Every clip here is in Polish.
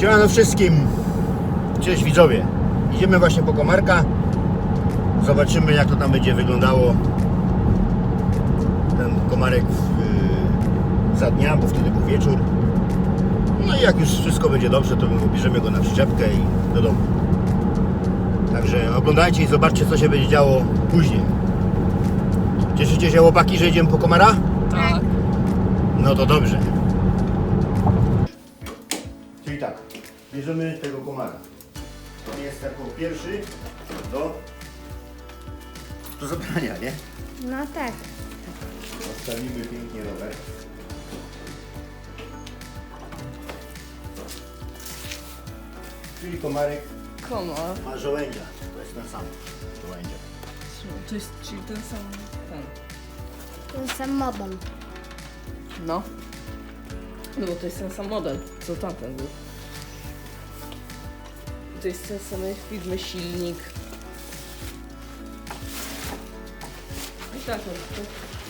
Siemano wszystkim. Cześć widzowie. Idziemy właśnie po komarka. Zobaczymy jak to tam będzie wyglądało. Ten komarek w, za dnia, bo wtedy był wieczór. No i jak już wszystko będzie dobrze, to my bierzemy go na przyczepkę i do domu. Także oglądajcie i zobaczcie co się będzie działo później. Cieszycie się chłopaki, że idziemy po komara? Tak. No to dobrze. Czyli tak, bierzemy tego komara. To jest jako pierwszy do, do zabrania, nie? No tak. Postawimy pięknie rower. Czyli komarek Komar. ma żołędzia. To jest ten sam żołędzia. To jest czyli ten sam ten. Ten sam model. No. No bo to jest ten sam model, co tamten był. To jest ten sam firmy silnik. I tak, no, to,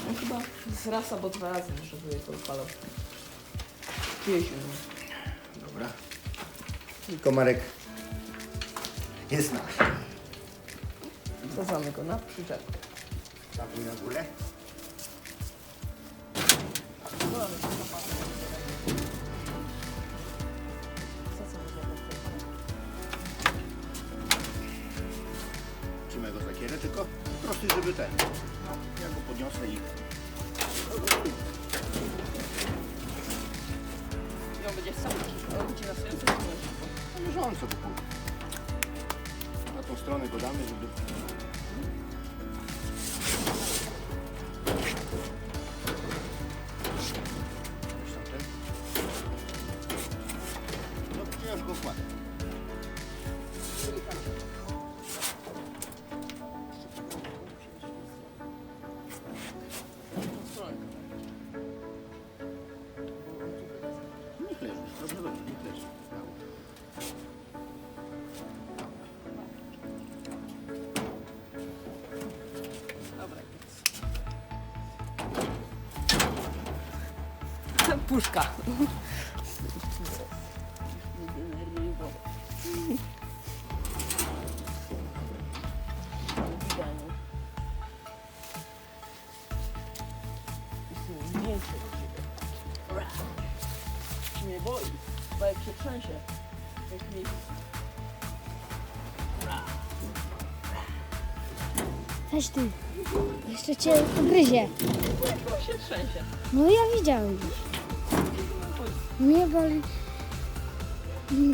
on chyba z raz albo dwa razy sobie to odpalał. Jeździł. no. Dobra. I komarek jest nasz. Wsadzamy go na przyczepkę. Stawię na górę. Go On będzie sam, on będzie na sobie No leżąco go pójdzie. Na tą stronę go damy, żeby... Puszka. Nie boi, bo jak się trzęsie, jak mi Weź ty. Jeszcze cię ugryzie. jak się trzęsie. No ja widziałem już. Mnie boli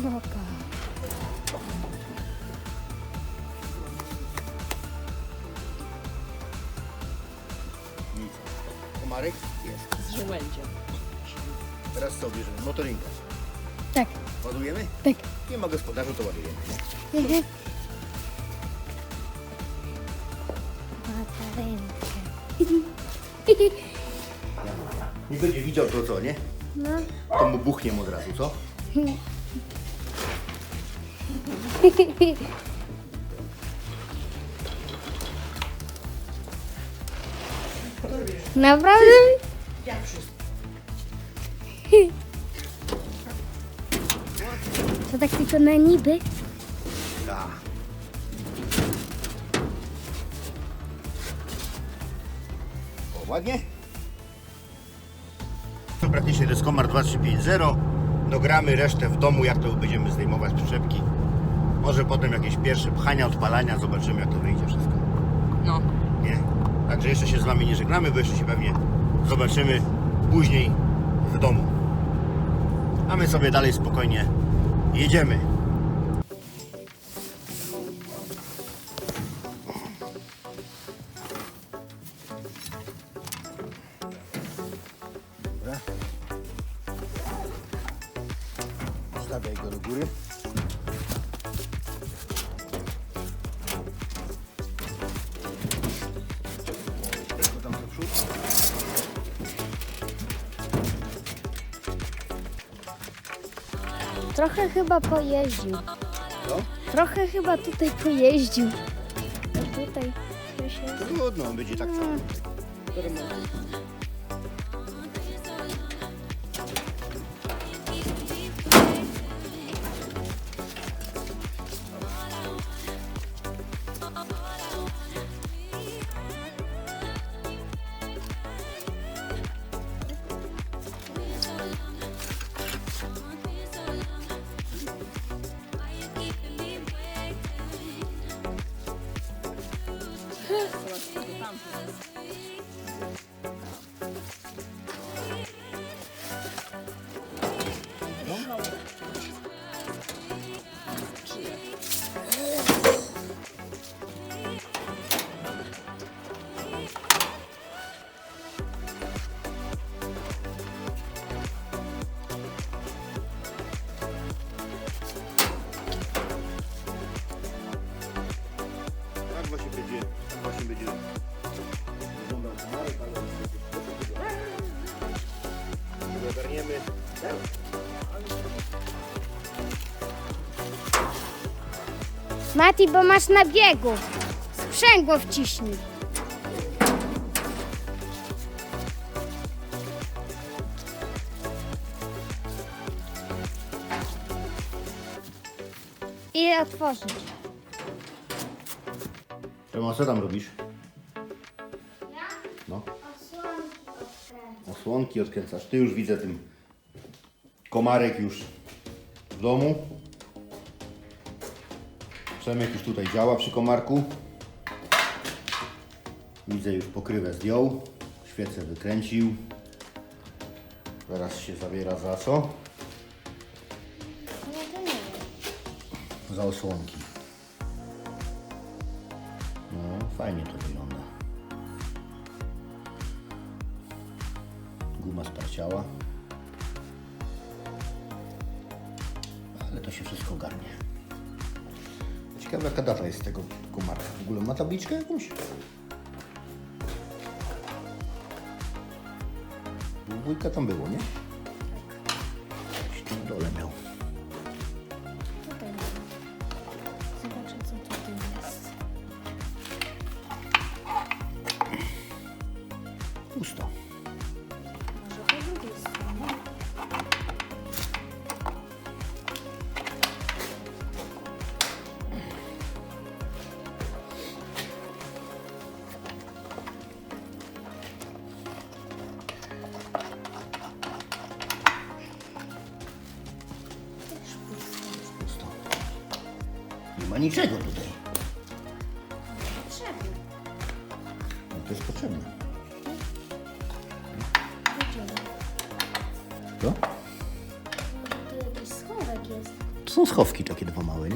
boka. Nic. Komarek? Jest. Z żołędziem. Teraz co bierzemy? Motorynkę. Tak. Ładujemy? Tak. Nie ma gospodarzu, to ładujemy. Mhm. Batarynkę. Nie będzie widział to co, nie? No. To mu buchnie od razu, co? Naprawdę? To tak tylko na niby? Tak. O, ładnie? To praktycznie to jest Komar 2350. Dogramy resztę w domu, jak to będziemy zdejmować przyczepki. Może potem jakieś pierwsze pchania, odpalania, zobaczymy jak to wyjdzie wszystko. No. Nie? Także jeszcze się z Wami nie żegnamy, bo jeszcze się pewnie zobaczymy później w domu. A my sobie dalej spokojnie jedziemy. Trochę chyba pojeździł. Co? Trochę chyba tutaj pojeździł. A tutaj coś jest. Trudno, on będzie tak going to do. Mati, bo masz na biegu. Sprzęgło wciśnij. I otworzyć. Czemu, co tam robisz? No. Osłonki odkręcasz. Ty już widzę tym komarek już w domu. Przemek już tutaj działa przy komarku. Widzę już pokrywę zdjął. Świecę wykręcił. Teraz się zabiera za co? Za osłonki. Fajnie to wygląda. Guma sparciała. Ale to się wszystko ogarnie. Ciekawe jaka data jest tego komarka. W ogóle ma tabliczkę jakąś? Dwójka tam było, nie? W dole miał. Niczego tutaj. Potrzebne. No to jest potrzebne. Co? tu jakiś schowek jest. To są schowki takie dwa małe, nie?